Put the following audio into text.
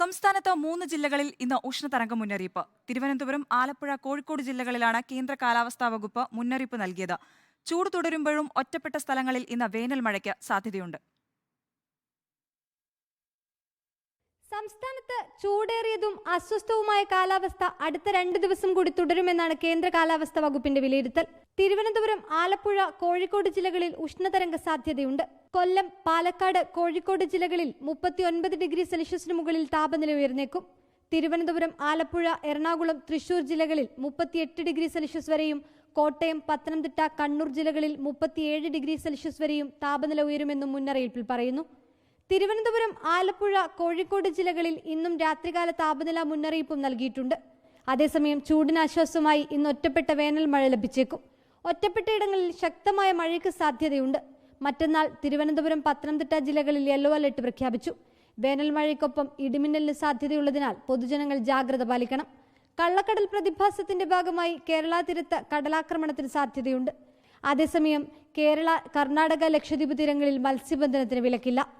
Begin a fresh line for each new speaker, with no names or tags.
സംസ്ഥാനത്ത് മൂന്ന് ജില്ലകളിൽ ഇന്ന് ഉഷ്ണതരംഗ മുന്നറിയിപ്പ്. തിരുവനന്തപുരം ആലപ്പുഴ കോഴിക്കോട് ജില്ലകളിലാണ് കേന്ദ്ര കാലാവസ്ഥാ വകുപ്പ് മുന്നറിയിപ്പ് നൽകിയത്. ചൂട് തുടരുമ്പോഴും ഒറ്റപ്പെട്ട സ്ഥലങ്ങളിൽ ഇന്ന് വേനൽ മഴയ്ക്ക് സാധ്യതയുണ്ട്.
സംസ്ഥാനത്ത് ചൂടേറിയതും അസ്വസ്ഥവുമായ കാലാവസ്ഥ അടുത്ത രണ്ട് ദിവസം കൂടി തുടരുമെന്നാണ് കേന്ദ്ര കാലാവസ്ഥാ വകുപ്പിന്റെ വിലയിരുത്തൽ. തിരുവനന്തപുരം ആലപ്പുഴ കോഴിക്കോട് ജില്ലകളിൽ ഉഷ്ണതരംഗ സാധ്യതയുണ്ട്. കൊല്ലം പാലക്കാട് കോഴിക്കോട് ജില്ലകളിൽ മുപ്പത്തിയൊൻപത് ഡിഗ്രി സെൽഷ്യസിന് മുകളിൽ താപനില ഉയർന്നേക്കും. തിരുവനന്തപുരം ആലപ്പുഴ എറണാകുളം തൃശൂർ ജില്ലകളിൽ മുപ്പത്തിയെട്ട് ഡിഗ്രി സെൽഷ്യസ് വരെയും കോട്ടയം പത്തനംതിട്ട കണ്ണൂർ ജില്ലകളിൽ മുപ്പത്തിയേഴ് ഡിഗ്രി സെൽഷ്യസ് വരെയും താപനില ഉയരുമെന്നും മുന്നറിയിപ്പിൽ പറയുന്നു. തിരുവനന്തപുരം ആലപ്പുഴ കോഴിക്കോട് ജില്ലകളിൽ ഇന്നും രാത്രികാല താപനില മുന്നറിയിപ്പും നൽകിയിട്ടുണ്ട്. അതേസമയം ചൂടിനാശ്വാസമായി ഇന്ന് ഒറ്റപ്പെട്ട വേനൽ മഴ ലഭിച്ചേക്കും. ഒറ്റപ്പെട്ടയിടങ്ങളിൽ ശക്തമായ മഴയ്ക്ക് സാധ്യതയുണ്ട്. മറ്റന്നാൾ തിരുവനന്തപുരം പത്തനംതിട്ട ജില്ലകളിൽ യെല്ലോ അലർട്ട് പ്രഖ്യാപിച്ചു. വേനൽ മഴയ്ക്കൊപ്പം ഇടിമിന്നലിന് സാധ്യതയുള്ളതിനാൽ പൊതുജനങ്ങൾ ജാഗ്രത പാലിക്കണം. കള്ളക്കടൽ പ്രതിഭാസത്തിന്റെ ഭാഗമായി കേരള തീരത്ത് കടലാക്രമണത്തിന് സാധ്യതയുണ്ട്. അതേസമയം കേരള കർണാടക ലക്ഷദ്വീപ് തീരങ്ങളിൽ മത്സ്യബന്ധനത്തിന് വിലക്കില്ല.